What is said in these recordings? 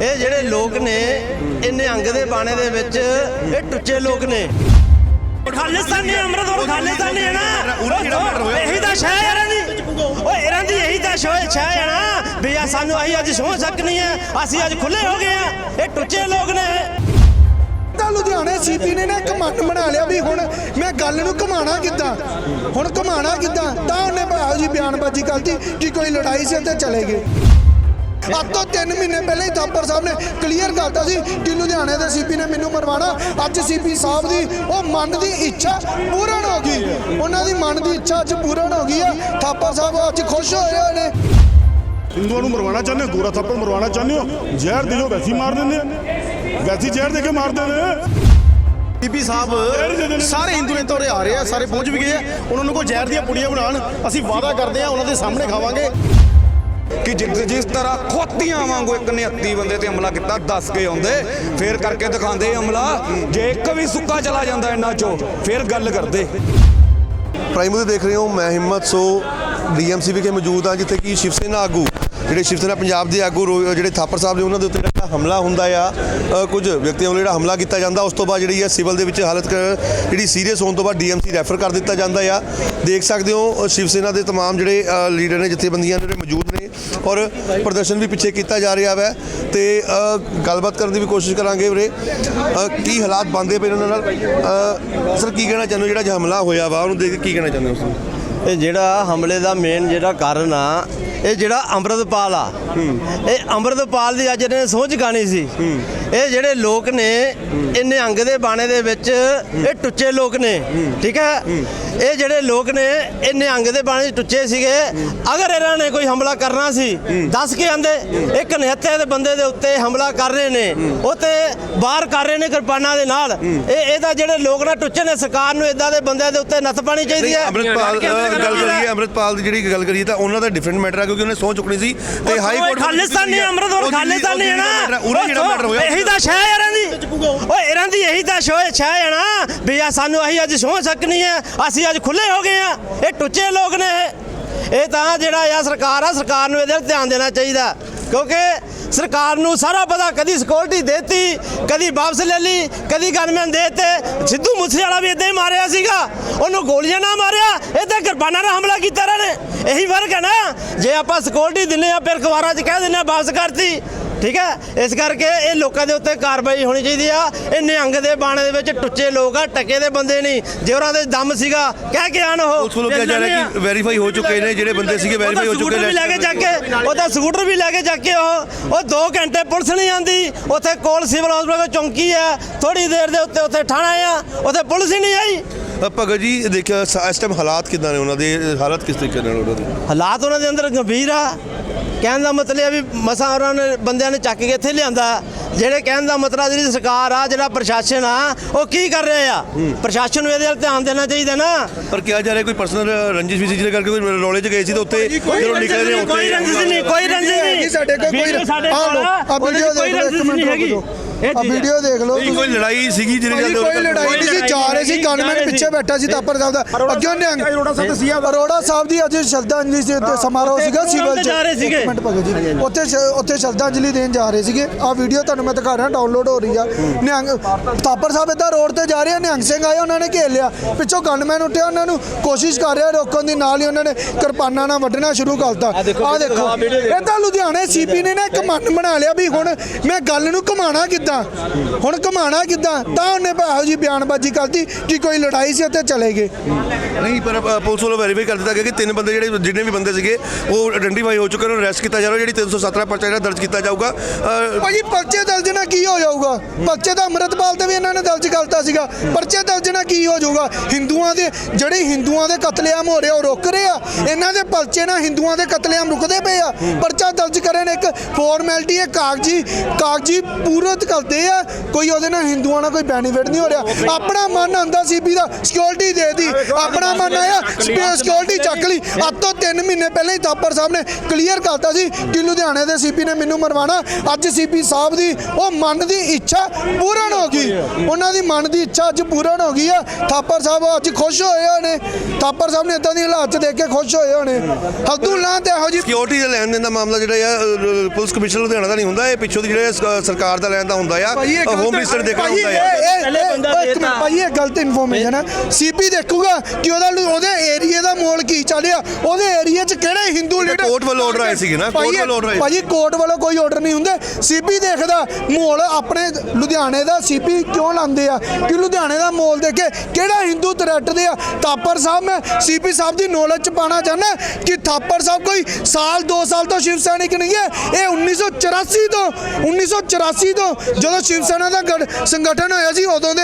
ਇਹ ਜਿਹੜੇ ਲੋਕ ਨੇ ਇਹ ਨਿਹੰਗ ਦੇ ਬਾਣੇ ਦੇ ਵਿੱਚ ਇਹ ਟੁੱਚੇ ਲੋਕ ਨੇ। ਖਾਲਿਸਤਾਨੀ ਅੰਮ੍ਰਿਤਸਰ ਖਾਲਿਸਤਾਨੀ ਹੈ ਨਾ। ਇਹੀ ਤਾਂ ਸ਼ਹਿ ਹੈ ਦੀ। ਓਏ ਇਹਨਾਂ ਦੀ ਇਹੀ ਤਾਂ ਸ਼ੋਏ ਸ਼ਹਿ ਹੈ ਨਾ। ਵੀ ਆ ਸਾਨੂੰ ਅਸੀਂ ਅੱਜ ਸੋਹ ਸਕਣੀ ਹੈ ਅਸੀਂ ਅੱਜ ਖੁੱਲੇ ਹੋ ਗਏ ਆ। ਇਹ ਟੁੱਚੇ ਲੋਕ ਨੇ। ਤਾਂ ਲੁਧਿਆਣੇ ਸੀਪੀ ਨੇ ਨਾ ਇੱਕ ਮਨ ਬਣਾ ਲਿਆ ਵੀ ਹੁਣ ਮੈਂ ਗੱਲ ਨੂੰ ਘਮਾਣਾ ਕਿੱਦਾਂ? ਹੁਣ ਘਮਾਣਾ ਕਿੱਦਾਂ? ਤਾਂ ਉਹਨੇ ਭਾਅ ਜੀ ਬਿਆਨਬਾਜ਼ੀ ਕਰਤੀ ਕਿ ਕੋਈ ਲੜਾਈ ਸੀ ਤੇ ਚਲੇ ਗਏ। ਅੱਜ ਤੋਂ 3 ਮਹੀਨੇ ਪਹਿਲਾਂ ਹੀ ਥਾਪਰ ਸਾਹਿਬ ਨੇ ਕਲੀਅਰ ਕਰਤਾ ਸੀ ਕਿ ਲੁਧਿਆਣੇ ਦੇ ਸੀਪੀ ਨੇ ਮੈਨੂੰ ਮਰਵਾਣਾ ਅੱਜ ਸੀਪੀ ਸਾਹਿਬ ਦੀ ਉਹ ਮਨ ਦੀ ਇੱਛਾ ਪੂਰਨ ਹੋ ਗਈ। ਉਹਨਾਂ ਦੀ ਮਨ ਦੀ ਇੱਛਾ ਅੱਜ ਪੂਰਨ ਹੋ ਗਈ ਆ ਥਾਪਰ ਸਾਹਿਬ ਅੱਜ ਖੁਸ਼ ਹੋਏ ਹੋਏ ਨੇ। ਹਿੰਦੂਆਂ ਨੂੰ ਮਰਵਾਉਣਾ ਚਾਹੁੰਦੇ ਹੋ? ਗੋਰਾ ਥੱਪੜ ਮਰਵਾਉਣਾ ਚਾਹੁੰਦੇ ਹੋ? ਜ਼ਹਿਰ ਦਿਓ ਵੈਸੀ ਮਾਰ ਦਿੰਦੇ ਆ। ਵੈਸੀ ਜ਼ਹਿਰ ਦੇ ਕੇ ਮਾਰਦੇ ਨੇ ਬੀਬੀ ਸਾਹਿਬ ਸਾਰੇ ਹਿੰਦੂ ਨੇ ਤੋਰੇ ਆ ਰਹੇ ਆ ਸਾਰੇ ਪਹੁੰਚ ਵੀ ਗਏ ਆ। ਉਹਨਾਂ ਨੂੰ ਕੋਈ ਜ਼ਹਿਰ ਦੀਆਂ ਪੁੜੀਆਂ ਬਣਾਉਣ ਅਸੀਂ ਵਾਅਦਾ ਕਰਦੇ ਆ ਉਹਨਾਂ ਦੇ ਸਾਹਮਣੇ ਖਾਵਾਂਗੇ। ਕਿ ਜਿ- ਜਿਸ ਤਰ੍ਹਾਂ ਖੋਤੀਆਂ ਵਾਂਗੂ ਇੱਕ ਨਿਹੱਤੀ ਬੰਦੇ ਤੇ ਹਮਲਾ ਕੀਤਾ, ਦੱਸ ਕੇ ਆਉਂਦੇ। ਫੇਰ ਕਰਕੇ ਦਿਖਾਉਂਦੇ ਹਮਲਾ। ਜੇ ਇੱਕ ਵੀ ਸੁੱਕਾ ਚਲਾ ਜਾਂਦਾ ਇਹਨਾਂ ਚੋਂ, ਫੇਰ ਗੱਲ ਕਰਦੇ। ਪ੍ਰਾਈਮ ਤੇ ਦੇਖ ਰਹੇ ਹੋ, ਮੈਂ ਹਿੰਮਤ, ਸੋ ਡੀਐਮਸੀ ਵਿਖੇ ਮੌਜੂਦ ਹਾਂ, ਜਿੱਥੇ ਕਿ ਸ਼ਿਵ ਸੈਨਾ ਆਗੂ ਜਿਹੜੇ ਸ਼ਿਵ ਸੈਨਾ ਪੰਜਾਬ ਦੇ ਆਗੂ ਰੋ- ਜਿਹੜੇ ਥਾਪਰ ਸਾਹਿਬ ਨੇ ਉਹਨਾਂ ਦੇ ਉੱਤੇ ਜਿਹੜਾ ਹਮਲਾ ਹੁੰਦਾ ਆ ਅ, ਕੁਝ ਵਿਅਕਤੀਆਂ ਵੱਲੋਂ ਜਿਹੜਾ ਹਮਲਾ ਕੀਤਾ ਜਾਂਦਾ ਉਸ ਤੋਂ ਬਾਅਦ ਜਿਹੜੀ ਹੈ ਸਿਵਲ ਦੇ ਵਿੱਚ ਹਾਲਤ ਕ- ਜਿਹੜੀ ਸੀਰੀਅਸ ਹੋਣ ਤੋਂ ਬਾਅਦ ਡੀਐਮਸੀ ਰੈਫਰ ਕਰ ਦਿੱਤਾ ਜਾਂਦਾ ਆ ਦੇਖ ਸਕਦੇ ਹੋ ਅ, ਸ਼ਿਵ ਸੈਨਾ ਦੇ तमाम ਜਿਹੜੇ ਅ, ਲੀਡਰ ਨੇ ਜਥੇਬੰਦੀਆਂ ਜਿਹੜੇ ਮੌਜੂਦ ਨੇ ਔਰ ਪ੍ਰਦਰਸ਼ਨ ਵੀ ਪਿੱਛੇ ਕੀਤਾ ਜਾ ਰਿਹਾ ਹੈ ਤੇ ਅ, ਗੱਲਬਾਤ ਕਰਨ ਦੀ ਵੀ ਕੋਸ਼ਿਸ਼ ਕਰਾਂਗੇ ਵੀਰੇ ਅ, ਕੀ ਹਾਲਾਤ ਬੰਦੇ ਪਏ ਇਹਨਾਂ ਨਾਲ ਅ, ਸਰ ਕੀ ਕਹਿਣਾ ਚਾਹੁੰਦੇ ਹੋ ਜਿਹੜਾ ਅੱਜ ਹਮਲਾ ਹੋਇਆ ਵਾ ਉਹਨੂੰ ਦੇਖ ਕੇ ਕੀ ਕਹਿਣਾ ਚਾਹੁੰਦੇ ਹੋ ਤੁਸੀਂ ਇਹ ਜਿਹੜਾ ਹਮਲੇ ਦਾ ਮੇਨ ਜਿਹੜਾ ਕਾਰਨ ਆ ਇਹ ਜਿਹੜਾ ਅੰਮ੍ਰਿਤਪਾਲ ਆ ਇਹ ਅੰਮ੍ਰਿਤਪਾਲ ਦੀ ਅੱਜ ਇਹਨੇ ਸੋਚ ਗਾਣੀ ਸੀ। ਇਹ ਜਿਹੜੇ ਲੋਕ ਨੇ ਇਹ ਨਿਹੰਗ ਦੇ ਬਾਣੇ ਦੇ ਵਿੱਚ ਇਹ ਟੁੱਚੇ ਲੋਕ ਨੇ ਠੀਕ ਹੈ? ਇਹ ਜਿਹੜੇ ਲੋਕ ਨੇ ਇਹ ਨਿਹੰਗ ਦੇ ਬਾਣੇ ਟੁੱਚੇ ਸੀਗੇ। ਅਗਰ ਇਹਨਾਂ ਨੇ ਕੋਈ ਹਮਲਾ ਕਰਨਾ ਸੀ ਦੱਸ ਕੇ ਆਂਦੇ ਇੱਕ ਨਿਹੱਥੇ ਦੇ ਬੰਦੇ ਦੇ ਉੱਤੇ ਹਮਲਾ ਕਰ ਰਹੇ ਨੇ ਉਹ ਤੇ ਬਾਹਰ ਕਰ ਰਹੇ ਨੇ ਕਿਰਪਾਨਾਂ ਦੇ ਨਾਲ। ਇਹ ਇਹਦਾ ਜਿਹੜੇ ਲੋਕ ਨਾ ਟੁੱਚੇ ਨੇ ਸਰਕਾਰ ਨੂੰ ਇਦਾਂ ਦੇ ਬੰਦਿਆਂ ਦੇ ਉੱਤੇ ਨੱਥ ਪਾਣੀ ਚਾਹੀਦੀ ਹੈ। ਅੰਮ੍ਰਿਤਪਾਲ ਗੱਲ ਕਰੀਏ ਅੰਮ੍ਰਿਤਪਾਲ ਦੀ ਜਿਹੜੀ ਗੱਲ ਕਰੀਏ ਤਾਂ ਉਹਨਾਂ ਦਾ ਡਿਫਰੈਂਟ ਮੈਟਰ ਕਿਉਂਕਿ ਉਹਨੇ ਸਹੁੰ ਚੁੱਕਣੀ ਸੀ। ਤੇ ਹਾਈ ਕੋਰਟ ਖਾਲਿਸਤਾਨੀ ਅੰਮ੍ਰਿਤਸਰ ਖਾਲਿਸਤਾਨੀ ਹੈ ਨਾ? ਉਹਦਾ ਜਿਹੜਾ ਮੈਟਰ ਹੋਇਆ ਇਹੀ ਤਾਂ ਸ਼ਹਿ ਹੈ ਇਹਨਾਂ ਦੀ ਓਏ ਇਹਨਾਂ ਦੀ ਇਹੀ ਤਾਂ ਸ਼ੋਏ ਸ਼ਹਿ ਹੈ ਨਾ? ਵੀ ਆ ਸਾਨੂੰ ਅਸੀਂ ਅੱਜ ਸੋਹ ਸਕਣੀ ਹੈ ਅਸੀਂ ਅੱਜ ਖੁੱਲੇ ਹੋ ਗਏ ਆ ਇਹ ਟੁੱਚੇ ਲੋਕ ਨੇ ਇਹ। ਇਹ ਤਾਂ ਜਿਹੜਾ ਆ ਸਰਕਾਰ ਆ ਸਰਕਾਰ ਨੂੰ ਇਹਦੇ ਧਿਆਨ ਦੇਣਾ ਚਾਹੀਦਾ। ਕਿਉਂਕਿ ਸਰਕਾਰ ਨੂੰ ਸਾਰਾ ਪਤਾ ਕਦੀ ਸਿਕਿਉਰਿਟੀ ਦੇਤੀ, ਕਦੀ ਵਾਪਸ ਲੈ ਲਈ, ਕਦੀ ਗਨਮੈਨ ਦੇਤੇ। ਸਿੱਧੂ ਮੂਸੇਵਾਲਾ ਵੀ ਇਦਾਂ ਹੀ ਮਾਰਿਆ ਸੀਗਾ। ਉਹਨੂੰ ਗੋਲੀਆਂ ਨਾਲ ਮਾਰਿਆ ਇਦਾਂ ਕਿਰਪਾਨਾਂ ਨਾਲ ਹਮਲਾ ਕੀਤਾ ਇਹਨਾਂ ਨੇ। ਇਹੀ ਫ਼ਰਕ ਹੈ ਨਾ। ਜੇ ਆਪਾਂ ਸਿਕਿਉਰਿਟੀ ਦਿੰਨੇ ਆ ਫਿਰ ਅਖਬਾਰਾਂ 'ਚ ਕਹਿ ਦਿੰਨੇ ਆ ਵਾਪਸ ਕਰਤੀ। ਠੀਕ ਹੈ? ਇਸ ਕਰਕੇ ਇਹ ਲੋਕਾਂ ਦੇ ਉੱਤੇ ਕਾਰਵਾਈ ਹੋਣੀ ਚਾਹੀਦੀ ਆ। ਇਹ ਨਿਹੰਗ ਦੇ ਬਾਣੇ ਦੇ ਵਿੱਚ ਟੁੱਚੇ ਲੋਕ ਆ ਟਕੇ ਦੇ ਬੰਦੇ ਨਹੀਂ। ਜੇ ਉਹਨਾਂ ਦੇ ਦਮ ਸੀਗਾ ਕਹਿ ਕੇ ਆਣ ਉਹ। ਉਸ ਵੱਲੋਂ ਕਿਹਾ ਜਾ ਰਿਹਾ ਕਿ ਵੈਰੀਫਾਈ ਹੋ ਚੁੱਕੇ ਨੇ ਜਿਹੜੇ ਬੰਦੇ ਸੀਗੇ ਵੈਰੀਫਾਈ ਹੋ ਚੁੱਕੇ ਨੇ। ਵੀ ਲੈ ਕੇ ਜਾ ਕੇ ਉਹਦਾ ਸਕੂਟਰ ਵੀ ਲੈ ਕੇ ਜਾ ਕੇ ਉਹ। ਉਹ 2 ਘੰਟੇ ਪੁਲਿਸ ਨਹੀਂ ਆਂਦੀ। ਉੱਥੇ ਕੋਲ ਸਿਵਲ ਹਸਪਤਾਲ ਚੌਂਕੀ ਆ। ਥੋੜੀ ਦੇਰ ਦੇ ਉੱਤੇ ਉੱਥੇ ਥਾਣਾ ਆ। ਉੱਥੇ ਪੁਲਿਸ ਹੀ ਨਹੀਂ ਆਈ। ਭਗਤ ਜੀ ਦੇਖਿਆ ਇਸ ਟਾਈਮ ਹਾਲਾਤ ਕਿਦਾਂ ਨੇ? ਉਹਨਾਂ ਦੇ ਹਾਲਾਤ ਕਿਸ ਤਰੀਕੇ ਨਾਲ ਉਹਨਾਂ ਦੇ? ਹਾਲਾਤ ਉਹਨਾਂ ਦੇ ਅੰਦਰ ਗੰਭੀਰ ਆ। ਕਹਿਣ ਦਾ ਮਤਲਬ ਹੈ ਵੀ ਮਸਾਂ ਉਹਨਾਂ ਨੇ ਬੰਦਿਆਂ ਨੇ ਚੱਕ ਕੇ ਇੱਥੇ ਲਿਆਂਦਾ। ਜਿਹੜੇ ਕਹਿਣ ਦਾ ਮਤਲਬ ਜਿਹੜੀ ਸਰਕਾਰ ਆ ਜਿਹੜਾ ਪ੍ਰਸ਼ਾਸਨ ਆ ਉਹ ਕੀ ਕਰ ਰਿਹਾ ਆ? ਪ੍ਰਸ਼ਾਸਨ ਨੂੰ ਇਹਦੇ ਵੱਲ ਧਿਆਨ ਦੇਣਾ ਚਾਹੀਦਾ ਨਾ। ਪਰ ਕਿਹਾ ਜਾ ਰਿਹਾ ਕੋਈ ਪਰਸਨਲ ਰੰਜਿਸ਼ ਵੀ ਸੀ ਜਿਹਦੇ ਕਰਕੇ ਕੋਈ ਰੌਲੇ 'ਚ ਗਏ ਸੀ ਤਾਂ ਉੱਥੇ ਜਦੋਂ ਨਿਕਲੇ ਨੇ ਉੱਥੇ ਕੋਈ ਰੰਜਿਸ਼ ਨਹੀਂ ਕੋਈ ਰੰਜਿਸ਼ ਨਹੀਂ। ਸਾਡੇ ਕੋਲ ਕੋਈ ਆ। ਵੀਡੀਓ ਦੇਖ ਲਓ, ਇੱਕ ਮਿੰਟ ਹੈਗੀ। ਰੁਕੋ। ਇਹ ਆ। ਵੀਡੀਓ ਦੇਖ ਲਓ ਨਹੀਂ ਕੋਈ ਲੜਾਈ ਸੀਗੀ ਜਿਹਦੀ ਭਾਈ ਗੱਲ ਕੋਈ ਲੜਾਈ ਨਹੀਂ ਸੀ ਜਾ ਰਹੇ ਸੀ ਗਨਮੈਨ ਪਿੱਛੇ ਬੈਠਾ ਸੀ ਤਾਪਰ ਸਾਹਿਬ ਦਾ। ਅੱਗੇ ਨਿਹੰਗ ਅਰੋੜਾ ਸਾਹਿਬ ਦੱਸਿਆ ਅਰੋੜਾ ਸਾਹਿਬ ਦੀ ਅੱਜ ਸ਼ਰਧਾਂਜਲੀ ਸੀ ਤੇ ਸਮਾਰੋਹ ਸੀਗਾ ਸਿਵਲ ਚ। ਜਾ ਰਹੇ ਸੀਗੇ। ਇੱਕ ਮਿੰਟ ਭਗਤ ਜੀ ਉੱਥੇ ਸ਼- ਉੱਥੇ ਸ਼ਰਧਾਂਜਲੀ ਦੇਣ ਜਾ ਰਹੇ ਸੀਗੇ। ਆ ਵੀਡੀਓ ਤੁਹਾਨੂੰ ਮੈਂ ਦਿਖਾ ਰਿਹਾ ਡਾਊਨਲੋਡ ਹੋ ਰਹੀ ਆ। ਨਿਹੰਗ ਤਾਪਰ ਸਾਹਿਬ ਇੱਦਾਂ ਰੋਡ ਤੇ ਜਾ ਰਹੇ ਆ ਨਿਹੰਗ ਸਿੰਘ ਆਏ ਉਹਨਾਂ ਨੇ ਘੇਰ ਲਿਆ। ਪਿੱਛੋਂ ਗਨਮੈਨ ਉੱਠਿਆ ਉਹਨਾਂ ਨੂੰ ਕੋਸ਼ਿਸ਼ ਕਰ ਰਿਹਾ ਰੋਕਣ ਦੀ ਨਾਲ ਹੀ ਉਹਨਾਂ ਨੇ ਕਿਰਪਾਨਾਂ ਨਾਲ ਵੱਢਣਾ ਸ਼ੁਰੂ ਕਰਤਾ। ਆ ਦੇਖੋ ਇਹ ਤਾਂ ਲੁਧਿਆਣੇ ਸੀਪੀ ਨੇ ਨਾ ਇੱਕ ਮਨ ਬਣਾ ਲਿਆ ਵੀ ਹੁਣ ਮੈਂ ਗੱਲ ਨੂੰ ਘਮਾਣਾ ਕਿੱਦਾਂ ਹੁਣ ਘਮਾਣਾ ਕਿੱਦਾਂ? ਤਾਂ ਉਹਨੇ ਭਾਅ ਜੀ ਬਿਆਨਬਾਜ਼ੀ ਕਰਤੀ ਕਿ ਕੋਈ ਲੜਾਈ ਸੀ ਅਤੇ ਚਲੇ ਗਏ। ਨਹੀਂ ਪਰ ਅ, ਪੁਲਿਸ ਵੱਲੋਂ ਵੈਰੀਫਾਈ ਕਰ ਦਿੱਤਾ ਗਿਆ ਕਿ ਤਿੰਨ ਬੰਦੇ ਜਿਹੜੇ ਜਿੰਨੇ ਵੀ ਬੰਦੇ ਸੀਗੇ ਉਹ ਆਇਡੈਂਟੀਫਾਈ ਹੋ ਚੁੱਕੇ ਨੇ ਅਰੈਸਟ ਕੀਤਾ ਜਾ ਰਿਹਾ ਜਿਹੜੀ 317 ਪਰਚਾ ਜਿਹੜਾ ਦਰਜ ਕੀਤਾ ਜਾਊਗਾ ਅ, ਭਾਜੀ ਪਰਚੇ ਦਰਜ ਨਾਲ ਕੀ ਹੋ ਜਾਊਗਾ? ਪਰਚੇ ਤਾਂ ਅੰਮ੍ਰਿਤਪਾਲ ਤੇ ਵੀ ਇਹਨਾਂ ਨੇ ਦਰਜ ਕਰਤਾ ਸੀਗਾ। ਪਰਚੇ ਦਰਜ ਨਾਲ ਕੀ ਹੋ ਜਾਊਗਾ? ਹਿੰਦੂਆਂ ਦੇ ਜਿਹੜੇ ਹਿੰਦੂਆਂ ਦੇ ਕਤਲੇਆਮ ਹੋ ਰਹੇ ਉਹ ਰੁਕ ਰਹੇ ਆ। ਇਹਨਾਂ ਦੇ ਪਰਚੇ ਨਾਲ ਹਿੰਦੂਆਂ ਦੇ ਕਤਲੇਆਮ ਰੁਕਦੇ ਪਏ ਆ। ਪਰਚਾ ਦਰਜ ਕਰਨ ਇੱਕ ਫਾਰਮੈਲਿਟੀ ਹੈ ਕਾਗਜ਼ੀ ਕਾਗਜ਼ੀ ਪੂਰਤ ਘਲਤੇ ਆ, ਕੋਈ ਉਹਦੇ ਨਾਲ ਹਿੰਦੂਆਂ ਨਾਲ ਕੋਈ ਬੈਨੀਫਿਟ ਨਹੀਂ ਹੋ ਰਿਹਾ। ਆਪਣਾ ਮਨ ਆਂਦਾ ਸੀਪੀ ਦਾ ਸਿਕਿਉਰਿਟੀ ਦੇ ਦੀ। ਆਪਣਾ ਮਨ ਆਇਆ ਸਿਕਿਉਰਿਟੀ ਚੱਕ ਲਈ। ਅੱਜ ਤੋਂ 3 ਮਹੀਨੇ ਪਹਿਲਾਂ ਹੀ ਥਾਪਰ ਸਾਹਿਬ ਨੇ ਕਲੀਅਰ ਕਰਤਾ ਸੀ ਕਿ ਲੁਧਿਆਣੇ ਦੇ ਸੀਪੀ ਨੇ ਮੈਨੂੰ ਮਰਵਾਣਾ ਅੱਜ ਸੀਪੀ ਸਾਹਿਬ ਦੀ, ਉਹ ਮਨ ਦੀ ਇੱਛਾ ਪੂਰਨ ਹੋ ਗਈ। ਉਹਨਾਂ ਦੀ ਮਨ ਦੀ ਇੱਛਾ ਅੱਜ ਪੂਰਨ ਹੋ ਗਈ ਆ। ਥਾਪਰ ਸਾਹਿਬ ਅੱਜ ਖੁਸ਼ ਹੋਏ ਹੋਣੇ ਥਾਪਰ ਸਾਹਿਬ ਨੇ ਇਦਾਂ ਦੀ ਹਾਲਾਤ ਦੇਖ ਕੇ ਖੁਸ਼ ਹੋਏ ਹੋਣੇ ਹੱਦੂ ਲਾਂ ਤੇ ਇਹੋ ਜੀ ਸਿਕਿਉਰਿਟੀ ਦੇ ਲੈਣ ਦੇਣ ਦਾ ਮਾਮਲਾ ਜਿਹੜਾ ਆ ਪੁਲਿਸ ਕਮਿਸ਼ਨਰ ਲੁਧਿਆਣਾ ਦਾ ਨਹੀਂ ਹੁੰਦਾ। ਇਹ ਪਿੱਛੋਂ ਦੀ ਜਿਹੜੇ ਸਰਕਾਰ ਦਾ ਲੈਣ ਦਾ ਹੁੰਦਾ ਆ ਹੋਮ ਮਿਨਿਸਟਰ ਦੇਖਣਾ ਹੁੰਦਾ ਆ ਪਹਿਲੇ ਬੰਦਾ ਦੇਤਾ। ਭਾਈ ਇਹ ਗਲਤ ਇਨਫੋਰਮੇਸ਼ਨ ਹੈ। ਸੀਪੀ ਦੇਖੂਗਾ ਕਿ ਉਹਦਾ ਉਹਦੇ ਏਰੀਆ ਦਾ ਮੋਲ ਕੀ ਚੱਲਿਆ। ਉਹਦੇ ਏਰੀਆ 'ਚ ਕਿਹੜੇ ਹਿੰਦੂ ਲੀਡਰ ਕੋਰਟ ਵੱਲੋਂ order ਆਏ ਸੀਗੇ ਨਾ, ਕੋਰਟ ਵੱਲੋਂ order ਆਏ। ਭਾਜੀ ਕੋਰਟ ਵੱਲੋਂ ਕੋਈ ਆਰਡਰ ਨਹੀਂ ਹੁੰਦੇ। ਸੀਪੀ ਦੇਖਦਾ ਮੋਲ ਆਪਣੇ ਲੁਧਿਆਣੇ ਦਾ ਸੀਪੀ ਕਿਉਂ ਲਾਉਂਦੇ ਆ? ਕਿ ਲੁਧਿਆਣੇ ਦਾ ਮੋਲ ਦੇਖ ਕੇ ਕਿਹੜਾ ਹਿੰਦੂ ਥ੍ਰੈਟ ਦੇ ਆ? ਥਾਪਰ ਸਾਹਿਬ ਮੈਂ ਸੀਪੀ ਸਾਹਿਬ ਦੀ ਨੌਲੇਜ ਚ ਪਾਣਾ ਚਾਹੁੰਦਾ ਕਿ ਥਾਪਰ ਸਾਹਿਬ ਕੋਈ ਸਾਲ 2 ਸਾਲ ਤੋਂ ਸ਼ਿਵ ਸੈਨਿਕ ਨਹੀਂ ਹੈ। ਇਹ 1984 ਤੋਂ 1984 ਤੋਂ ਜਦੋਂ ਸ਼ਿਵ ਸੈਨਾ ਦਾ ਗਠ- ਸੰਗਠਨ ਹੋਇਆ ਸੀ ਉਦੋਂ ਦੇ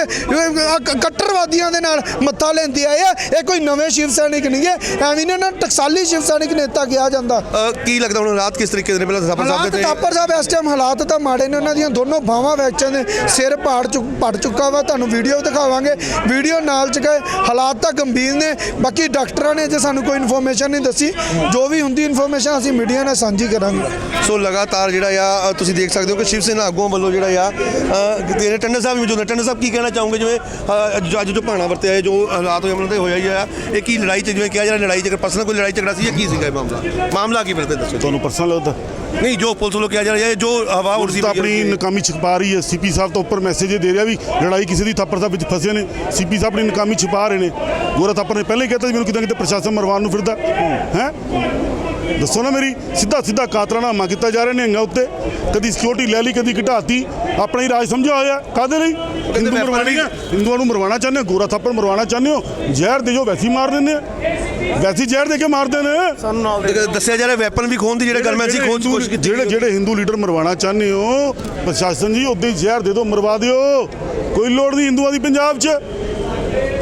ਕੱਟੜਵਾਦੀਆਂ ਦੇ ਨਾਲ ਮੱਥਾ ਲੈਂਦੇ ਆਏ ਆ। ਇਹ ਕੋਈ ਨਵੇਂ ਸ਼ਿਵ ਸੈਨਿਕ ਨਹੀਂ ਹੈ। ਐਵੇਂ ਨਾ ਟਕਸਾਲੀ ਸ਼ਿਵ ਸੈਨਿਕ ਨੇਤਾ ਕਿਹਾ ਜਾਂਦਾ। ਕੀ ਲੱਗਦਾ ਹੁਣ ਹਾਲਾਤ ਕਿਸ ਤਰੀਕੇ ਦੇ ਨੇ? ਪਹਿਲਾਂ ਥਾਪਰ ਸਾਹਿਬ ਦੇ ਤੇ ਤਾਪਰ ਸਾਹਿਬ ਇਸ ਟਾਈਮ ਹਾਲਾਤ ਤਾਂ ਮਾੜੇ ਨੇ। ਉਹਨਾਂ ਦੀਆਂ ਦੋਨੋਂ ਬਾਹਾਂ ਵੈਚਾਂ ਦੇ ਸਿਰ ਪਾੜ ਚੁੱਕ ਪੜ ਚੁੱਕਾ ਵਾ। ਤੁਹਾਨੂੰ ਵੀਡੀਓ ਦਿਖਾਵਾਂਗੇ। ਵੀਡੀਓ ਨਾਲ ਚ ਗਏ। ਹਾਲਾਤ ਤਾਂ ਗੰਭੀਰ ਨੇ। ਬਾਕੀ ਡਾਕਟਰਾਂ ਨੇ ਜੇ ਸਾਨੂੰ ਕੋਈ ਇਨਫੋਰਮੇਸ਼ਨ ਨਹੀਂ ਦੱਸੀ ਜੋ ਵੀ ਹੁੰਦੀ ਇਨਫੋਰਮੇਸ਼ਨ ਅਸੀਂ ਮੀਡੀਆ ਨਾਲ ਸਾਂਝੀ ਕਰਾਂਗੇ। ਸੋ ਲਗਾਤਾਰ ਜਿਹੜਾ ਆ ਤੁਸੀਂ ਦੇਖ ਸਕਦੇ ਹੋ ਕਿ ਸ਼ਿਵ ਸੈਨਾ ਆਗੂਆਂ ਵੱਲੋਂ ਜਿਹੜਾ ਆ ਅ, ਤੇਰੇ ਟੰਡਨ ਸਾਹਿਬ ਵੀ ਮੌਜੂਦ ਨੇ। ਟੰਡਨ ਸਾਹਿਬ ਕੀ ਕਹਿਣਾ ਚਾਹੋਗੇ? ਜਿਵੇਂ ਅ, ਅੱਜ ਜੋ ਭਾਣਾ ਵਰਤਿਆ ਹੈ ਜੋ ਹਾਲਾਤ ਹੋਏ ਉਹਨਾਂ ਦੇ ਹੋਇਆ ਹੀ ਆ। ਇਹ ਕੀ ਲੜਾਈ ਚ ਜਿਵੇਂ ਕਿਹਾ ਜਾ ਰਿਹਾ ਲੜਾਈ ਝਗੜਾ ਪਰਸਨਲ ਕੋਈ ਲੜਾਈ ਝਗੜਾ ਸੀ ਜਾਂ ਕੀ ਸੀਗਾ ਇਹ ਮਾਮਲਾ? ਮਾਮਲਾ ਕੀ ਫਿਰਦੇ ਦੱਸੋ ਤੁਹਾਨੂੰ ਪਰਸਨਲ ਲੱਗਦਾ? ਨਹੀਂ ਜੋ ਪੁਲਿਸ ਵੱਲੋਂ ਕਿਹਾ ਜਾ ਰਿਹਾ ਹੈ ਜੋ ਹਵਾ ਤਾਂ ਪਈ ਹੈ ਆਪਣੀ ਨਕਾਮੀ ਛੁਪਾ ਰਹੀ ਹੈ। ਸੀਪੀ ਸਾਹਿਬ ਤੋਂ ਉੱਪਰ ਮੈਸੇਜ ਦੇ ਰਿਹਾ ਵੀ ਲੜਾਈ ਕਿਸੇ ਦੀ ਥੱਪੜ ਸਾਹਿਬ ਵਿੱਚ ਫਸੇ ਨੇ। ਸੀਪੀ ਸਾਹਿਬ ਆਪਣੀ ਨਕਾਮੀ ਛੁਪਾ ਰਹੇ ਨੇ। ਗੋਰਾ ਥੱਪੜ ਨੇ ਪਹਿਲਾਂ ਹੀ ਕਹਿਤਾ ਸੀ ਮੈਨੂੰ ਕਿਤੇ ਨਾ ਕਿਤੇ ਪ੍ਰਸ਼ਾਸਨ ਮਰਵਾਉਣ ਨੂੰ ਫਿਰਦਾ। ਹੈ? ਦੱਸੋ ਨਾ ਮੇਰੀ ਸਿੱਧਾ ਸਿੱਧਾ ਕਾਤਰਾਨਾਮਾ ਕੀਤਾ ਜਾ ਰਿਹਾ ਨਿਹੰਗਾਂ ਉੱਤੇ। ਕਦੀ ਸਿਕਿਉਰਿਟੀ ਲੈ ਲਈ ਕਦੀ ਘਟਾਤੀ। ਆਪਣਾ ਹੀ ਰਾਜ ਸਮਝਿਆ ਹੋਇਆ। ਕਾਦੇ ਲਈ? ਹਿੰਦੂ ਮਰਵਾਣੀ ਹਿੰਦੂਆਂ ਨੂੰ ਮਰਵਾਉਣਾ ਚਾਹੁੰਦੇ ਹੋ? ਗੋਰਾ ਥੱਪੜ ਮਰਵਾਉਣਾ ਚਾਹੁੰਦੇ ਹੋ? ਜ਼ਹਿਰ ਦੇ ਜੋ ਵੈਸੀ ਮਾਰ ਦਿੰਦੇ ਆ। ਵੈਸੀ ਜ਼ਹਿਰ ਦੇ ਕੇ ਮਾਰਦੇ ਨੇ। ਤੇ ਦੱਸਿਆ ਜਾ ਰਿਹਾ ਵੈਪਨ ਵੀ ਖੋਣ ਦੀ ਜਿਹੜੇ ਗਨਮੈਨ ਸੀ ਖੋਣ ਦੀ ਕੋਸ਼ਿਸ਼ ਕੀਤੀ ਜਿਹੜੇ ਜਿਹੜੇ ਹਿੰਦੂ ਲੀਡਰ ਮਰਵਾਉਣਾ ਚਾਹੁੰਦੇ ਹੋ ਪ੍ਰਸ਼ਾਸਨ ਜੀ ਉਦੋਂ ਹੀ ਜ਼ਹਿਰ ਦੇ ਦਿਓ ਮਰਵਾ ਦਿਓ। ਕੋਈ ਲੋੜ ਨਹੀਂ ਹਿੰਦੂਆਂ ਦੀ ਪੰਜਾਬ 'ਚ।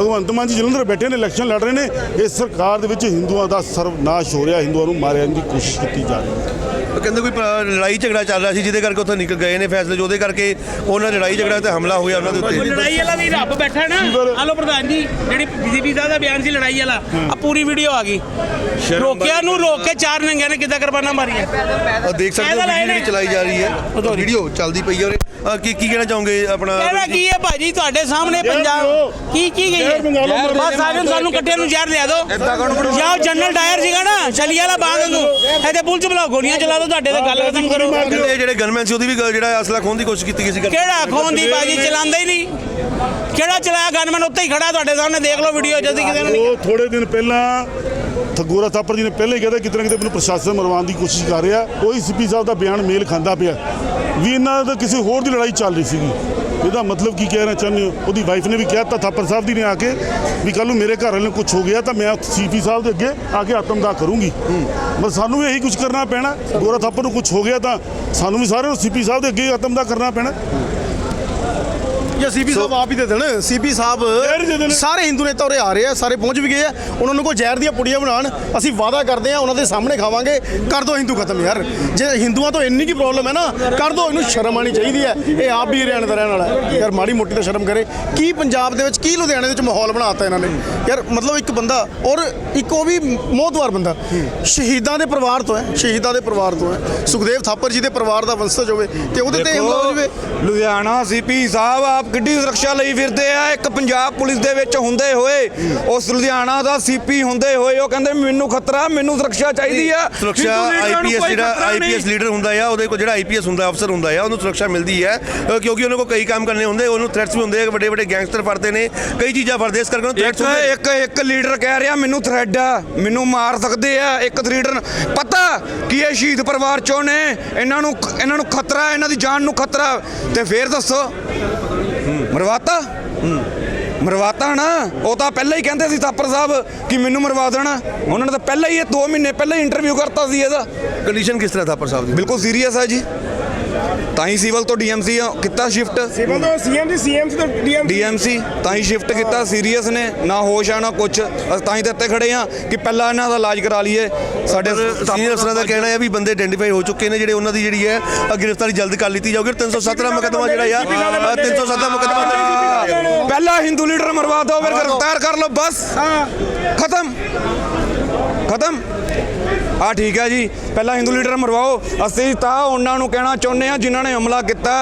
ਭਗਵੰਤ ਮਾਨ ਜੀ ਜਲੰਧਰ ਬੈਠੇ ਨੇ ਇਲੈਕਸ਼ਨ ਲੜ ਰਹੇ ਨੇ। ਇਸ ਸਰਕਾਰ ਦੇ ਵਿੱਚ ਹਿੰਦੂਆਂ ਦਾ ਸਰਵਨਾਸ਼ ਹੋ ਰਿਹਾ, ਹਿੰਦੂਆਂ ਨੂੰ ਮਾਰਿਆ ਦੀ ਕੋਸ਼ਿਸ਼ ਕੀਤੀ ਜਾ ਰਹੀ ਹੈ। ਉਹ ਕਹਿੰਦੇ ਕੋਈ ਪ- ਲੜਾਈ ਝਗੜਾ ਚੱਲ ਰਿਹਾ ਸੀ ਜਿਹਦੇ ਕਰਕੇ ਉੱਥੇ ਨਿਕਲ ਗਏ ਨੇ ਫੈਸਲੇ ਜੋ ਉਹਦੇ ਕਰਕੇ ਉਹਨਾਂ ਲੜਾਈ ਝਗੜਾ ਤੇ ਹਮਲਾ ਹੋਇਆ ਉਹਨਾਂ ਦੇ ਉੱਤੇ। ਲੜਾਈ ਵਾਲਾ ਵੀ ਰੱਬ ਬੈਠਾ ਨਾ। ਹਲੋ ਪ੍ਰਧਾਨ ਜੀ ਜਿਹੜੀ ਬੀਜੇਪੀ ਦਾ ਵੀਡੀਓ ਸੀ ਲੜਾਈ ਵਾਲਾ ਆ ਪੂਰੀ ਵੀਡੀਓ ਆ ਗਈ। ਰੋਕਿਆ ਨੂੰ ਰੋਕ ਕੇ ਚਾਰ ਨੰਗਿਆਂ ਨੇ ਕਿੱਦਾਂ ਕਰਬਾਨਾ ਮਾਰੀਆਂ। ਉਹ ਦੇਖ ਸਕਦੇ ਹੋ ਪੈਦਲ ਆਏ ਵੀਡੀਓ ਜਿਹੜੀ ਨੇ। ਚਲਾਈ ਜਾ ਰਹੀ ਹੈ। ਵੀਡੀਓ ਚੱਲਦੀ ਪਈ ਹੈ ਔਰ ਅ, ਕੀ ਕੀ ਕਹਿਣਾ ਚਾਹੋਗੇ ਆਪਣਾ? ਕਹਿਣਾ ਕੀ ਹੈ ਭਾਜੀ ਤੁਹਾਡੇ ਸਾਹਮਣੇ ਪੰਜਾਬ ਕੀ ਕੀ ਗਈ ਹੈ? ਬਸ ਸਾਰੇ ਸਾਨੂੰ ਇਕੱਠਿਆਂ ਨੂੰ ਜ਼ਹਿਰ ਲਿਆ ਦਿਓ। ਜਾਓ ਜਨਰਲ ਡਾਇਰ ਸੀਗਾ ਨਾ ਛਲੀ ਵਾਲਾ ਬਾਗ ਨੂੰ। ਇਹਦੇ ਪੁਲਿਸ ਬੁਲਾਓ ਗੋਲੀਆਂ ਚਲਾ ਦਿਓ ਤੁਹਾਡੇ ਤੇ ਗੱਲ ਖਤਮ ਕਰੋ। ਕਹਿੰਦੇ ਜਿਹੜੇ ਗਨਮੈਨ ਸੀ ਉਹਦੀ ਵੀ ਗ- ਜਿਹੜਾ ਅਸਲਾ ਖੋਣ ਦੀ ਕੋਸ਼ਿਸ਼ ਕੀਤੀ ਗਈ ਸੀ ਕਿਹੜਾ ਖੋਨ ਦੀ ਬਾਜੀ ਚਲਾਉਂਦਾ ਹੀ ਨਹੀਂ? ਕਿਹੜਾ ਚਲਾਇਆ ਗਨਮੈਨ ਉੱਤੇ ਹੀ ਖੜਾ ਤੁਹਾਡੇ ਸਾਹਮਣੇ ਦੇਖ ਲਓ ਵੀਡੀਓ ਜਦੀ ਕਿਤੇ ਨਾ ਉਹ ਥੋੜੇ ਦਿਨ ਪਹਿਲਾਂ ਥਗੋਰਾ ਥਾਪਰ ਜੀ ਨੇ ਪਹਿਲੇ ਹੀ ਕਹਿ ਕਿਤੇ ਨਾ ਕਿਤੇ ਮੈਨੂੰ ਪ੍ਰਸ਼ਾਸਨ ਮਰਵਾਉਣ ਦੀ ਕੋਸ਼ਿਸ਼ ਕਰ ਰਿਹਾ। ਉਹੀ ਸੀਪੀ ਸਾਹਿਬ ਦਾ ਬਿਆਨ ਮੇਲ ਖਾਂਦਾ ਪਿਆ। ਵੀ ਇਹਨਾਂ ਦਾ ਕਿਸੇ ਹੋਰ ਦੀ ਲੜਾਈ ਚੱਲ ਰਹੀ ਸੀਗੀ। ਇਹਦਾ ਮਤਲਬ ਕੀ ਕਹਿਣਾ ਚਾਹੁੰਦੇ ਹੋ? ਉਹਦੀ ਵਾਈਫ ਨੇ ਵੀ ਕਿਹਾ ਤਾਂ ਥਾਪਰ ਸਾਹਿਬ ਦੀ ਨੇ ਆ ਕੇ ਵੀ ਕੱਲ ਨੂੰ ਮੇਰੇ ਘਰ ਵਾਲੇ ਨੂੰ ਕੁਝ ਹੋ ਗਿਆ ਤਾਂ ਮੈਂ ਸੀਪੀ ਸਾਹਿਬ ਦੇ ਅੱਗੇ ਆ ਕੇ ਆਤਮਦਾਹ ਕਰੂੰਗੀ। ਬਸ ਸਾਨੂੰ ਵੀ ਇਹੀ ਕੁਝ ਕਰਨਾ ਪੈਣਾ। ਗੋਰਾ ਥਾਪਰ ਨੂੰ ਕੁਝ ਹੋ ਗਿਆ ਤਾਂ ਸਾਨੂੰ ਵੀ ਸਾਰਿਆਂ ਨੂੰ ਸੀਪੀ ਸਾਹਿਬ ਦੇ ਅੱਗੇ ਆਤਮਦਾਹ ਕਰਨਾ ਪੈਣਾ। ਜਾਂ ਸੀਪੀ ਸਾਹਿਬ ਆਪ ਹੀ ਦੇ ਦੇਣ। ਸੀਪੀ ਸਾਹਿਬ। ਸਾਰੇ ਹਿੰਦੂ ਨੇਤਾ ਉਰੇ ਆ ਰਹੇ ਆ ਸਾਰੇ ਪਹੁੰਚ ਵੀ ਗਏ ਆ। ਉਹਨਾਂ ਨੂੰ ਕੋਈ ਜ਼ਹਿਰ ਦੀਆਂ ਪੁੜੀਆਂ ਬਣਾਉਣ ਅਸੀਂ ਵਾਅਦਾ ਕਰਦੇ ਆ ਉਹਨਾਂ ਦੇ ਸਾਹਮਣੇ ਖਾਵਾਂਗੇ। ਕਰ ਦੋ ਹਿੰਦੂ ਖਤਮ ਯਾਰ। ਜੇ ਹਿੰਦੂਆਂ ਤੋਂ ਇੰਨੀ ਕੀ ਪ੍ਰੋਬਲਮ ਹੈ ਨਾ ਕਰ ਦੋ ਇਹਨੂੰ ਸ਼ਰਮ ਆਣੀ ਚਾਹੀਦੀ ਹੈ। ਇਹ ਆਪ ਵੀ ਹਰਿਆਣੇ ਦਾ ਰਹਿਣ ਵਾਲਾ ਹੈ। ਯਾਰ ਮਾੜੀ ਮੋਟੀ ਤਾਂ ਸ਼ਰਮ ਕਰੇ। ਕੀ ਪੰਜਾਬ ਦੇ ਵਿੱਚ ਕੀ ਲੁਧਿਆਣੇ ਦੇ ਵਿੱਚ ਮਾਹੌਲ ਬਣਾਤਾ ਇਹਨਾਂ ਨੇ? ਯਾਰ ਮਤਲਬ ਇੱਕ ਬੰਦਾ ਔਰ ਇੱਕ ਉਹ ਵੀ ਮੋਹਤਵਾਰ ਬੰਦਾ। ਸ਼ਹੀਦਾਂ ਦੇ ਪਰਿਵਾਰ ਤੋਂ ਹੈ ਸ਼ਹੀਦਾਂ ਦੇ ਪਰਿਵਾਰ ਤੋਂ ਹੈ। ਸੁਖਦੇਵ ਥਾਪਰ ਜੀ ਦੇ ਪਰਿਵਾਰ ਦਾ ਵੰਸ਼ਜ ਹੋਵੇ ਤੇ ਉਹਦੇ ਤੇ ਹਮਲਾ ਹੋ ਜਾਵੇ ਲੁਧਿਆਣਾ ਸੀਪੀ ਸਾਹਿਬ ਆਪ ਕਿੱਡੀ ਸੁਰੱਖਿਆ ਲਈ ਫਿਰਦੇ ਆ। ਇੱਕ ਪੰਜਾਬ ਪੁਲਿਸ ਦੇ ਵਿੱਚ ਹੁੰਦੇ ਹੋਏ ਉਸ ਲੁਧਿਆਣਾ ਦਾ ਸੀਪੀ ਹੁੰਦੇ ਹੋਏ ਉਹ ਕਹਿੰਦੇ ਮੈਨੂੰ ਖਤਰਾ ਮੈਨੂੰ ਸੁਰੱਖਿਆ ਚਾਹੀਦੀ ਆ। ਸੁਰੱਖਿਆ ਆਈਪੀਐਸ ਜਿਹੜਾ। ਆਈਪੀਐਸ ਲੀਡਰ ਹੁੰਦਾ ਆ ਉਹਦੇ ਕੋਲ ਜਿਹੜਾ ਆਈਪੀਐਸ ਹੁੰਦਾ ਅਫਸਰ ਹੁੰਦਾ ਆ ਉਹਨੂੰ ਸੁਰੱਖਿਆ ਮਿਲਦੀ ਹੈ ਕਿਉਂਕਿ ਉਹਨਾਂ ਕੋਲ ਕਈ ਕੰਮ ਕਰਨੇ ਹੁੰਦੇ ਉਹਨੂੰ ਥ੍ਰੈਟਸ ਵੀ ਹੁੰਦੇ ਆ ਵੱਡੇ ਵੱਡੇ ਗੈਂਗਸਟਰ ਫੜਦੇ ਨੇ ਕਈ ਚੀਜ਼ਾਂ ਫੜਦੇ ਇਸ ਕਰਕੇ ਉਹਨੂੰ ਇੱਕ ਥ੍ਰੈਟਸ ਹੁੰਦੇ ਇੱਕ ਇੱਕ ਲੀਡਰ ਕਹਿ ਰਿਹਾ ਮੈਨੂੰ ਥ੍ਰੈਡ ਆ ਮੈਨੂੰ ਮਾਰ ਸਕਦੇ ਆ। ਇੱਕ ਲੀਡਰ ਪਤਾ ਕਿ ਇਹ ਸ਼ਹੀਦ ਪਰਿਵਾਰ ਚੋਂ ਨੇ? ਇਹਨਾਂ ਨੂੰ ਇਹਨਾਂ ਨੂੰ ਖਤਰਾ ਇਹਨਾਂ ਦੀ ਜਾਨ ਨੂੰ ਖਤਰਾ। ਤੇ ਫੇਰ ਦੱਸੋ। ਮਰਵਾਤਾ? ਮਰਵਾਤਾ ਨਾ ਉਹ ਤਾਂ ਪਹਿਲਾਂ ਹੀ ਕਹਿੰਦੇ ਸੀ ਥਾਪਰ ਸਾਹਿਬ ਕਿ ਮੈਨੂੰ ਮਰਵਾ ਦੇਣਾ। ਉਹਨਾਂ ਨੇ ਤਾਂ ਪਹਿਲਾਂ ਹੀ ਇਹ 2 ਮਹੀਨੇ ਪਹਿਲਾਂ ਹੀ ਇੰਟਰਵਿਊ ਕਰਤਾ ਸੀ ਇਹਦਾ। ਕੰਡੀਸ਼ਨ ਕਿਸ ਤਰ੍ਹਾਂ ਥਾਪਰ ਸਾਹਿਬ ਦੀ? ਬਿਲਕੁਲ ਸੀਰੀਅਸ ਹੈ ਜੀ। ਤਾਂ ਹੀ ਸਿਵਲ ਤੋਂ ਡੀਐਮਸੀ ਕੀਤਾ ਸ਼ਿਫਟ ਸਿਵਲ ਤੋਂ ਸੀਐਮ ਦੀ ਸੀਐਮ ਤੋਂ ਡੀਐਮ ਡੀਐਮਸੀ ਤਾਂ ਹੀ ਸ਼ਿਫਟ ਕੀਤਾ ਸੀਰੀਅਸ ਨੇ ਨਾ ਹੋਸ਼ ਆ ਨਾ ਕੁਛ। ਅਸੀਂ ਤਾਂ ਹੀ ਤੇ ਇੱਥੇ ਖੜੇ ਆ ਕਿ ਪਹਿਲਾਂ ਇਹਨਾਂ ਦਾ ਇਲਾਜ ਕਰਾ ਲਈਏ। ਸਾਡੇ ਸੀਨੀਅਰ ਅਫਸਰਾਂ ਦਾ ਕਹਿਣਾ ਹੈ ਵੀ ਬੰਦੇ ਆਇਡੈਂਟੀਫਾਈ ਹੋ ਚੁੱਕੇ ਨੇ ਜਿਹੜੇ ਉਹਨਾਂ ਦੀ ਜਿਹੜੀ ਹੈ ਅ, ਗ੍ਰਿਫਤਾਰੀ ਜਲਦ ਕਰ ਲਿੱਤੀ ਜਾਊਗੀ। 307 ਦਾ ਮੁਕੱਦਮਾ ਜਿਹੜਾ ਆ ਅ, 307 ਦਾ ਮੁਕੱਦਮਾ। ਪਹਿਲਾ ਹਿੰਦੂ ਲੀਡਰ ਮਰਵਾ ਦਿਓ ਫਿਰ ਗ੍ਰਿਫਤਾਰ ਕਰ ਲਓ ਬਸ। ਖਤਮ। ਖਤਮ। ਆ ਠੀਕ ਹੈ ਜੀ। ਪਹਿਲਾਂ ਹਿੰਦੂ ਲੀਡਰ ਮਰਵਾਓ। ਅਸੀਂ ਤਾਂ ਉਹਨਾਂ ਨੂੰ ਕਹਿਣਾ ਚਾਹੁੰਦੇ ਆ ਜਿਨ੍ਹਾਂ ਨੇ ਹਮਲਾ ਕੀਤਾ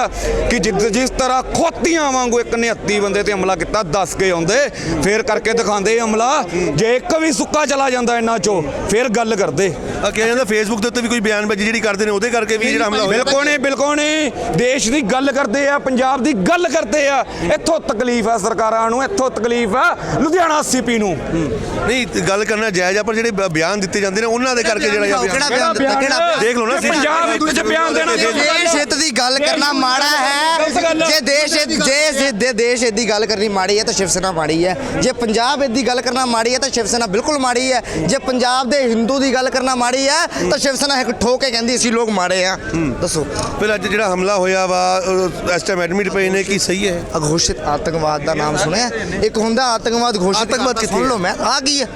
ਕਿ ਜਿ- ਜਿਸ ਤਰ੍ਹਾਂ ਖੋਤੀਆਂ ਵਾਂਗੂ ਇੱਕ ਨਿਹੱਤੀ ਬੰਦੇ ਤੇ ਹਮਲਾ ਕੀਤਾ ਦੱਸ ਕੇ ਆਉਂਦੇ। ਫੇਰ ਕਰਕੇ ਦਿਖਾਉਂਦੇ ਹਮਲਾ। ਜੇ ਇੱਕ ਵੀ ਸੁੱਕਾ ਚਲਾ ਜਾਂਦਾ ਇਹਨਾਂ ਚੋਂ ਫੇਰ ਗੱਲ ਕਰਦੇ। ਕਿਹਾ ਜਾਂਦਾ ਫੇਸਬੁੱਕ ਦੇ ਉੱਤੇ ਵੀ ਕੋਈ ਬਿਆਨਬਾਜ਼ੀ ਜਿਹੜੀ ਕਰਦੇ ਨੇ ਉਹਦੇ ਕਰਕੇ ਵੀ ਜਿਹੜਾ ਹਮਲਾ ਹੋਇਆ। ਬਿਲਕੁਲ ਨਹੀਂ ਬਿਲਕੁਲ ਨਹੀਂ। ਦੇਸ਼ ਦੀ ਗੱਲ ਕਰਦੇ ਆ ਪੰਜਾਬ ਦੀ ਗੱਲ ਕਰਦੇ ਆ। ਇੱਥੋਂ ਤਕਲੀਫ ਆ ਸਰਕਾਰਾਂ ਨੂੰ ਇੱਥੋਂ ਤਕਲੀਫ ਆ ਲੁਧਿਆਣਾ ਸੀਪੀ ਨੂੰ। ਨਹੀਂ ਗੱਲ ਕਰਨਾ ਜਾਇਜ਼ ਆ ਪਰ ਜਿਹੜੇ ਬਿਆਨ ਦਿੱਤੇ ਜਾਂਦੇ ਨੇ ਉਹਨਾਂ ਦੇ ਕਰਕੇ ਜਿਹੜਾ ਆ ਕਿਹੜਾ ਬਿਆਨ ਦਿੱਤਾ? ਕਿਹੜਾ ਦੇਖ ਲਓ ਨਾ ਪੰਜਾਬ ਵਿੱਚ ਬਿਆਨ ਦੇਣਾ ਦੇਸ਼ ਹਿੱਤ ਦੀ ਗੱਲ ਕਰਨਾ ਮਾੜਾ ਹੈ ਜੇ ਦੇਸ਼ ਹਿੱਤ- ਜੇ ਜੇ ਦੇ ਦੇਸ਼ ਹਿੱਤ ਦੀ ਗੱਲ ਕਰਨੀ ਮਾੜੀ ਹੈ ਤਾਂ ਸ਼ਿਵ ਸੈਨਾ ਮਾੜੀ ਹੈ। ਜੇ ਪੰਜਾਬ ਹਿੱਤ ਦੀ ਗੱਲ ਕਰਨਾ ਮਾੜੀ ਹੈ ਤਾਂ ਸ਼ਿਵ ਸੈਨਾ ਬਿਲਕੁਲ ਮਾੜੀ ਹੈ। ਜੇ ਪੰਜਾਬ ਦੇ ਹਿੰਦੂ ਦੀ ਗੱਲ ਕਰਨਾ ਮਾੜੀ ਹੈ ਤਾਂ ਸ਼ਿਵ ਸੈਨਾ ਇੱਕ ਠੋਕ ਕੇ ਕਹਿੰਦੀ ਅਸੀਂ ਲੋਕ ਮਾੜੇ ਆ ਦੱਸੋ। ਫਿਰ ਅੱਜ ਜਿਹੜਾ ਹਮਲਾ ਹੋਇਆ ਵਾ ਇਸ ਟਾਈਮ ਐਡਮਿਟ ਪਏ ਨੇ ਕੀ ਸਹੀ ਹੈ? ਅਘੋਸ਼ਿਤ ਆਤੰਕਵਾਦ ਦਾ ਨਾਮ ਸੁਣਿਆ? ਇੱਕ ਹੁੰਦਾ ਆਤੰਕਵਾਦ ਘੋਸ਼ਿਤ ਆਤੰਕਵਾਦ ਕਿੱਥੇ ਸੁਣ ਲਓ ਮੈਂ। ਆ ਕੀ ਹੈ।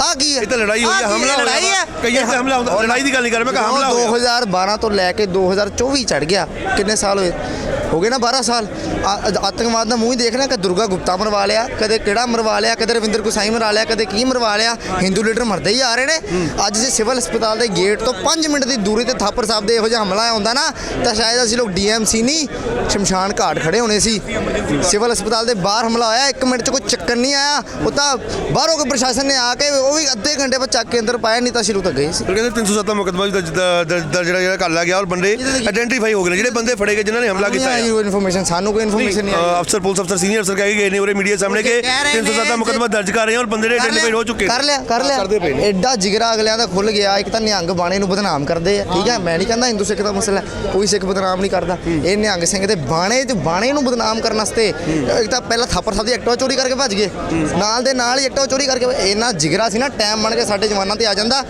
ਆ ਕੀ ਹੈ। ਇਹ ਤਾਂ ਲੜਾਈ ਹੋਈ ਆਹ ਹੈ ਕੀ ਹਮਲਾ ਹੋਇਆ ਲੜਾਈ ਹੈ। ਕਈਆਂ ਤੇ ਹਮਲਾ ਹੁੰਦਾ ਲੜਾਈ ਦੀ ਗੱਲ ਨਹੀਂ ਕਰ ਰਿਹਾ ਮੈਂ ਕਿਹਾ ਹਮਲਾ ਹੋਇਆ 2012 ਤੋਂ ਲੈ ਕੇ 2024 ਚੜ ਗਿਆ। ਕਿੰਨੇ ਸਾਲ ਹੋਏ? ਹੋ ਗਏ ਨਾ 12 ਸਾਲ। ਆ- ਆਤੰਕਵਾਦ ਦਾ ਮੂੰਹ ਹੀ ਦੇਖ ਲਿਆ ਕਿ ਦੁਰਗਾ ਗੁਪਤਾ ਮਰਵਾ ਲਿਆ ਕਦੇ ਕਿਹੜਾ ਮਰਵਾ ਲਿਆ ਕਦੇ ਰਵਿੰਦਰ ਗੁਸਾਈ ਮਰਵਾ ਲਿਆ ਕਦੇ ਕੀ ਮਰਵਾ ਲਿਆ। ਹਿੰਦੂ ਲੀਡਰ ਮਰਦੇ ਹੀ ਆ ਰਹੇ ਨੇ। ਅੱਜ ਜੇ ਸਿਵਲ ਹਸਪਤਾਲ ਦੇ ਗੇਟ ਤੋਂ 5 ਮਿੰਟ ਦੀ ਦੂਰੀ ਤੇ ਥਾਪਰ ਸਾਹਿਬ ਦੇ ਇਹੋ ਜਿਹਾ ਹਮਲਾ ਹੁੰਦਾ ਨਾ ਤਾਂ ਸ਼ਾਇਦ ਅਸੀਂ ਲੋਕ ਡੀਐਮਸੀ ਨਹੀਂ ਸ਼ਮਸ਼ਾਨ ਘਾਟ ਖੜੇ ਹੋਣੇ ਸੀ। ਸਿਵਲ ਹਸਪਤਾਲ ਦੇ ਬਾਹਰ ਹਮਲਾ ਹੋਇਆ 1 ਮਿੰਟ 'ਚ ਕੋਈ ਚੱਕਰ ਨਹੀਂ ਆਇਆ। ਉਹ ਤਾਂ ਬਾਹਰੋਂ ਕੋਈ ਪ੍ਰਸ਼ਾਸਨ ਨੇ ਆ ਕੇ ਉਹ ਵੀ ਅੱਧੇ ਘੰਟੇ ਬਾਅਦ ਚੱਕ ਕੇ ਅੰਦਰ ਪਾਇਆ ਨਹੀਂ ਤਾਂ ਅਸੀਂ ਲੋਕ ਤਾਂ ਗਏ ਸੀ। ਕਹਿੰਦੇ 307 ਦਾ ਮੁਕੱਦਮਾ ਜਿਹੜਾ ਜਿਹੜਾ ਕਰ ਲਿਆ ਗਿਆ ਔਰ ਬੰਦੇ ਆਇਡੈਂਟੀਫਾਈ ਹੋ ਗਏ ਜਿਹੜੇ ਬੰਦੇ ਫੜੇ ਗਏ ਜਿਨ੍ਹਾਂ ਨੇ ਹਮਲਾ ਕੀਤਾ ਹੈ। ਕੋਈ ਇਨਫੋਰਮੇਸ਼ਨ ਸਾਨੂੰ ਕੋਈ ਇਨਫੋਰਮੇਸ਼ਨ ਨਹੀਂ ਆਈ। ਅਫਸਰ ਪੁਲਿਸ ਅਫਸਰ ਸੀਨੀਅਰ ਅਫਸਰ ਕਹਿ ਕੇ ਗਏ ਨੇ ਉਹਰੇ ਮੀਡੀਆ ਸਾਹਮਣੇ ਕਿ ਕਹਿ ਰਹੇ ਨੇ 307 ਦਾ ਮੁਕੱਦਮਾ ਦਰਜ ਕਰ ਰਹੇ ਹਾਂ ਔਰ ਬੰਦੇ ਆਇਡੈਂਟੀਫਾਈ ਲਿਆ, ਹੋ ਚੁੱਕੇ ਕਰ ਲਿਆ ਕਰ ਲਿਆ। ਕਰਦੇ ਪਏ ਨੇ। ਐਡਾ ਜਿਗਰਾ ਅਗਲਿਆਂ ਦਾ ਖੁੱਲ ਗਿਆ ਇੱਕ ਤਾਂ ਨਿਹੰਗ ਬਾਣੇ ਨੂੰ ਬਦਨਾਮ ਕਰਦੇ ਆ ਠੀਕ ਹੈ? ਮੈਂ ਨਹੀਂ ਕਹਿੰਦਾ ਹਿੰਦੂ ਸਿੱਖ ਦਾ ਮਸਲਾ ਕੋਈ ਸਿੱਖ ਬਦਨਾਮ ਨਹੀਂ ਕਰਦਾ। ਇਹ ਨਿਹੰਗ ਸਿੰਘ ਦੇ ਬਾਣੇ ਤੇ ਬਾਣੇ ਨੂੰ ਬਦਨਾਮ ਕਰਨ ਵਾਸਤੇ ਇੱਕ ਤਾਂ ਪਹਿਲਾਂ ਥਾਪਰ ਸਾਹਿਬ ਦੀ ਐਕਟਿਵਾ ਚੋਰੀ ਕਰਕੇ ਭੱਜ ਗਏ ਨਾਲ ਦੇ ਨਾਲ ਹੀ ਐਕਟਿਵਾ ਚੋਰੀ ਕਰਕੇ ਇਹਨਾਂ ਜਿਗਰਾ ਸੀ ਨਾ ਟਾਈਮ ਬਣ ਕੇ ਸਾਡੇ ਜਵਾਨਾਂ ਤੇ ਆ ਜਾਂਦਾ।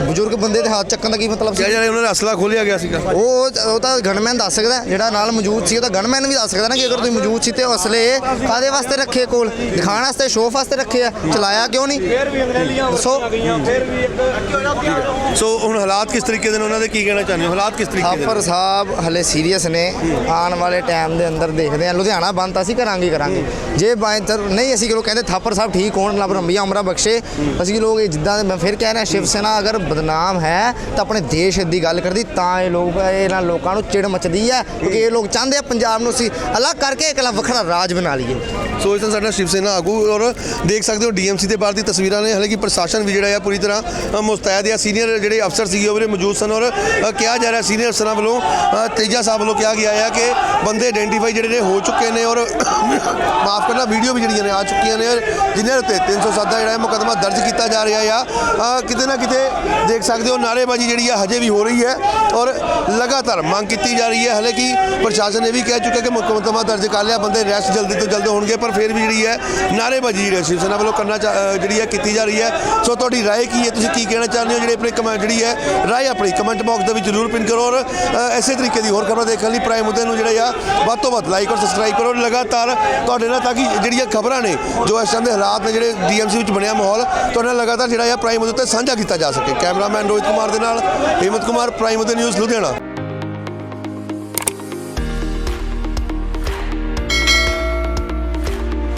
ਬਜ਼ੁਰਗ ਬੰਦੇ ਦੇ ਹੱਥ ਚੱਕਣ ਦਾ ਕੀ ਮਤਲਬ ਸੀ? ਕਿਹਾ ਜਾ ਰਿਹਾ ਉਹਨਾਂ ਦਾ ਅਸਲਾ ਖੋਲਿਆ ਗਿਆ ਸੀਗਾ। ਉਹ ਉਹ ਤਾਂ ਗਨਮੈਨ ਦੱਸ ਸਕਦਾ ਜਿਹੜਾ ਨਾਲ ਮੌਜੂਦ ਸੀ ਉਹ ਤਾਂ ਗਨਮੈਨ ਵੀ ਦੱਸ ਸਕਦਾ ਨਾ ਕਿ ਅਗਰ ਤੁਸੀਂ ਮੌਜੂਦ ਸੀ ਤੇ ਉਹ ਅਸਲੇ ਕਾਦੇ ਵਾਸਤੇ ਰੱਖੇ ਕੋਲ? ਦਿਖਾਣ ਵਾਸਤੇ ਸ਼ੋਅ ਵਾਸਤੇ ਰੱਖੇ ਆ? ਚਲਾਇਆ ਕਿਉਂ ਨਹੀਂ? ਫੇਰ ਵੀ ਅੰਗਰੇਲੀਆਂ ਸੋ ਫੇਰ ਵੀ ਇੱਕ ਸੋ ਹੁਣ ਹਾਲਾਤ ਕਿਸ ਤਰੀਕੇ ਦੇ ਨੇ? ਉਹਨਾਂ ਦੇ ਕੀ ਕਹਿਣਾ ਚਾਹੁੰਦੇ ਹੋ? ਹਾਲਾਤ ਕਿਸ ਤਰੀਕੇ ਦੇ ਥਾਪਰ ਸਾਹਿਬ ਹਲੇ ਸੀਰੀਅਸ ਨੇ। ਆਉਣ ਵਾਲੇ ਟਾਈਮ ਦੇ ਅੰਦਰ ਦੇਖਦੇ ਆ ਲੁਧਿਆਣਾ ਬੰਦ ਤਾਂ ਅਸੀਂ ਕਰਾਂਗੇ ਕਰਾਂਗੇ। ਜੇ ਬਾਈ ਤਰ ਨਹੀਂ ਅਸੀਂ ਲੋਕ ਕਹਿੰਦੇ ਥਾਪਰ ਸਾਹਿਬ ਠੀਕ ਹੋਣ ਲੱਭ ਰੰਬੀਆਂ ਉਮਰਾਂ ਬਖਸ਼ੇ। ਅਸੀਂ ਲੋਕ ਇਹ ਜਿੱਦਾਂ ਮੈਂ ਫਿਰ ਕਹਿ ਰਿਹਾ ਸ਼ਿਵ ਸੈਨਾ ਅਗਰ ਬਦਨਾਮ ਹੈ ਤਾਂ ਆਪਣੇ ਦੇਸ਼ ਦੀ ਗੱਲ ਕਰਦੀ ਤਾਂ ਇਹ ਲੋਕ ਇਹਨਾਂ ਲੋਕਾਂ ਨੂੰ ਚਿੜ ਮਚਦੀ ਹੈ ਕਿਉਂਕਿ ਇਹ ਲੋਕ ਚਾਹੁੰਦੇ ਆ ਪੰਜਾਬ ਨੂੰ ਅਸੀਂ ਅਲੱਗ ਕਰਕੇ ਇੱਕ ਵੱਖਰਾ ਰਾਜ ਬਣਾ ਲਈਏ। ਸੋ ਇਸ ਤਰ੍ਹਾਂ ਸਾਡਾ ਸ਼ਿਵ ਸੈਨਾ ਆਗੂ ਔਰ ਦੇਖ ਸਕਦੇ ਹੋ ਡੀਐਮਸੀ ਦੇ ਬਾਹਰ ਦੀ ਤਸਵੀਰਾਂ ਨੇ, ਹਾਲਾਂਕਿ ਪ੍ਰਸ਼ਾਸਨ ਵੀ ਜਿਹੜਾ ਆ ਪੂਰੀ ਤਰ੍ਹਾਂ ਮੁਸਤੈਦ ਆ ਸੀਨੀਅਰ ਜਿਹੜੇ ਅਫਸਰ ਸੀਗੇ ਉਹ ਵੀ ਮੌਜੂਦ ਸਨ ਔਰ ਕਿਹਾ ਜਾ ਰਿਹਾ ਸੀਨੀਅਰ ਅਫਸਰਾਂ ਵੱਲੋਂ ਤੇਜਾ ਸਾਹਿਬ ਵੱਲੋਂ ਕਿਹਾ ਗਿਆ ਆ ਕਿ ਬੰਦੇ ਆਈਡੈਂਟੀਫਾਈ ਜਿਹੜੇ ਨੇ ਹੋ ਚੁੱਕੇ ਨੇ ਔਰ ਮਾਫ ਕਰਨਾ, ਵੀਡੀਓ ਵੀ ਜਿਹੜੀਆਂ ਨੇ ਆ ਚੁੱਕੀਆਂ ਨੇ ਔਰ ਜਿਨ੍ਹਾਂ ਉੱਤੇ 307 ਦਾ ਜਿਹੜਾ ਹੈ ਮੁਕੱਦਮਾ ਦਰਜ ਕੀਤਾ ਜਾ ਰਿਹਾ ਆ। ਕਿਤੇ ਨਾ ਕਿਤੇ ਦੇਖ ਸਕਦੇ ਹੋ ਨਾਅਰੇਬਾਜ਼ੀ ਜਿਹੜੀ ਆ ਹਜੇ ਵੀ ਹੋ ਰਹੀ ਹੈ ਔਰ ਲਗਾਤਾਰ ਮੰਗ ਕੀਤੀ ਜਾ ਰਹੀ ਹੈ, ਹਾਲਾਂਕਿ ਪ੍ਰਸ਼ਾਸਨ ਨੇ ਵੀ ਕਹਿ ਚੁੱਕਿਆ ਕਿ ਮੁਕੱਦਮਾ ਦਰਜ ਕਰ ਲਿਆ ਬੰਦੇ ਰੈਸਟ ਜਲਦੀ ਤੋਂ ਜਲਦ ਹੋਣਗੇ ਪਰ ਫਿਰ ਵੀ ਜਿਹੜੀ ਹੈ ਨਾਅਰੇਬਾਜ਼ੀ ਜਿਹੜੀ ਹੈ ਸ਼ਿਵ ਸੈਨਾ ਵੱਲੋਂ ਕਰਨਾ ਚਾ- ਜਿਹੜੀ ਹੈ ਕੀਤੀ ਜਾ ਰਹੀ ਹੈ। ਸੋ ਤੁਹਾਡੀ ਰਾਏ ਕੀ ਹੈ? ਤੁਸੀਂ ਕੀ ਕਹਿਣਾ ਚਾਹੁੰਦੇ ਹੋ? ਜਿਹੜੇ ਆਪਣੇ ਕਮੈਂਟ ਜਿਹੜੀ ਹੈ ਰਾਏ ਆਪਣੀ ਕਮੈਂਟ ਬਾਕਸ ਦੇ ਵਿੱਚ ਜ਼ਰੂਰ ਪਿੰਨ ਕਰੋ ਔਰ ਅ, ਇਸੇ ਤਰੀਕੇ ਦੀ ਹੋਰ ਖਬਰਾਂ ਦੇਖਣ ਲਈ ਪ੍ਰਾਈਮ ਮੁੱਦੇ ਨੂੰ ਜਿਹੜਾ ਆ ਵੱਧ ਤੋਂ ਵੱਧ ਲਾਈਕ ਔਰ ਸਬਸਕ੍ਰਾਈਬ ਕਰੋ। ਲਗਾਤਾਰ ਤੁਹਾਡੇ ਨਾਲ ਤਾਂ ਕਿ ਜਿਹੜੀਆਂ ਖਬਰਾਂ ਨੇ ਜੋ ਇਸ ਟਾਈਮ ਦੇ ਹਾਲਾਤ ਨੇ ਜਿਹੜੇ ਡੀਐਮਸੀ ਵਿੱਚ ਬਣਿਆ ਮਾਹੌਲ ਤੁਹਾਡੇ ਨਾਲ ਲਗਾਤਾਰ ਜਿਹੜਾ ਆ ਪ੍ਰਾਈਮ ਮੁੱਦੇ ਤੇ ਸਾਂਝਾ ਕੀਤਾ ਜਾ ਸਕੇ। ਕੈਮਰਾਮੈਨ ਰੋਹਿਤ ਕੁਮਾਰ ਦੇ ਨਾਲ ਹਿੰਮਤ ਕੁਮਾਰ ਪ੍ਰਾਈਮ ਮੁੱਦੇ ਨਿਊਜ਼ ਲੁਧਿਆਣਾ।